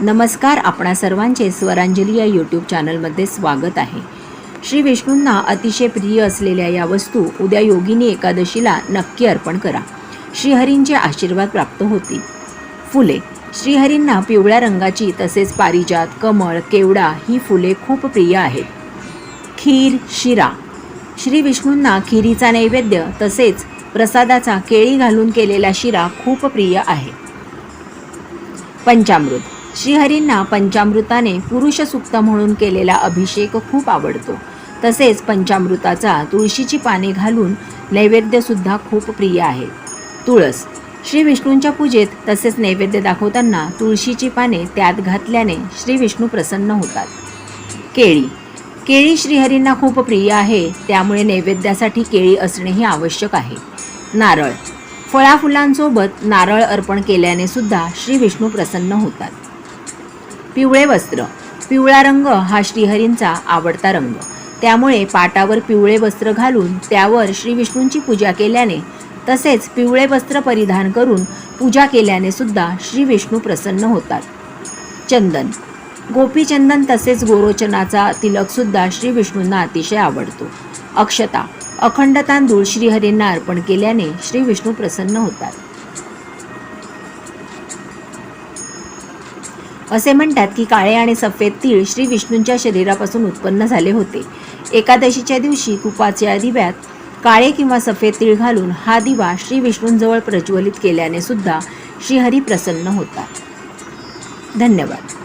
नमस्कार आपणा सर्वांचे स्वरांजली या यूट्यूब चॅनलमध्ये स्वागत आहे. श्री विष्णूंना अतिशय प्रिय असलेल्या या वस्तू उद्या योगिनी एकादशीला नक्की अर्पण करा. श्रीहरींचे आशीर्वाद प्राप्त होतील. फुले. श्रीहरींना पिवळ्या रंगाची तसेच पारिजात कमळ केवडा ही फुले खूप प्रिय आहेत. खीर शिरा. श्री विष्णूंना खिरीचा नैवेद्य तसेच प्रसादाचा केळी घालून केलेला शिरा खूप प्रिय आहे. पंचामृत. श्रीहरींना पंचामृताने पुरुषसुक्त म्हणून केलेला अभिषेक खूप आवडतो. तसेच पंचामृताचा तुळशीची पाने घालून नैवेद्यसुद्धा खूप प्रिय आहे. तुळस. श्री विष्णूंच्या पूजेत तसेच नैवेद्य दाखवताना तुळशीची पाने त्यात घातल्याने श्री विष्णू प्रसन्न होतात. केळी. केळी श्रीहरींना खूप प्रिय आहे त्यामुळे नैवेद्यासाठी केळी असणेही आवश्यक आहे. नारळ. फळाफुलांसोबत नारळ अर्पण केल्याने सुद्धा श्री विष्णू प्रसन्न होतात. पिवळे वस्त्र. पिवळा रंग हा श्रीहरींचा आवडता रंग. त्यामुळे पाटावर पिवळे वस्त्र घालून त्यावर श्री विष्णूंची पूजा केल्याने तसेच पिवळे वस्त्र परिधान करून पूजा केल्याने सुद्धा श्री विष्णू प्रसन्न होतात. चंदन. गोपीचंदन तसेच गोरोचनाचा तिलकसुद्धा श्री विष्णूंना अतिशय आवडतो. अक्षता. अखंड तांदूळ श्रीहरींना अर्पण केल्याने श्री विष्णू प्रसन्न होतात. असे म्हणतात की काळे आणि सफेद तीळ श्री विष्णूंच्या शरीरापासून उत्पन्न झाले होते. एकादशीच्या दिवशी कुपाच्या दिव्यात काळे किंवा सफेद तीळ घालून हा दिवा श्री विष्णूंजवळ प्रज्वलित केल्याने सुद्धा श्रीहरी प्रसन्न होता धन्यवाद.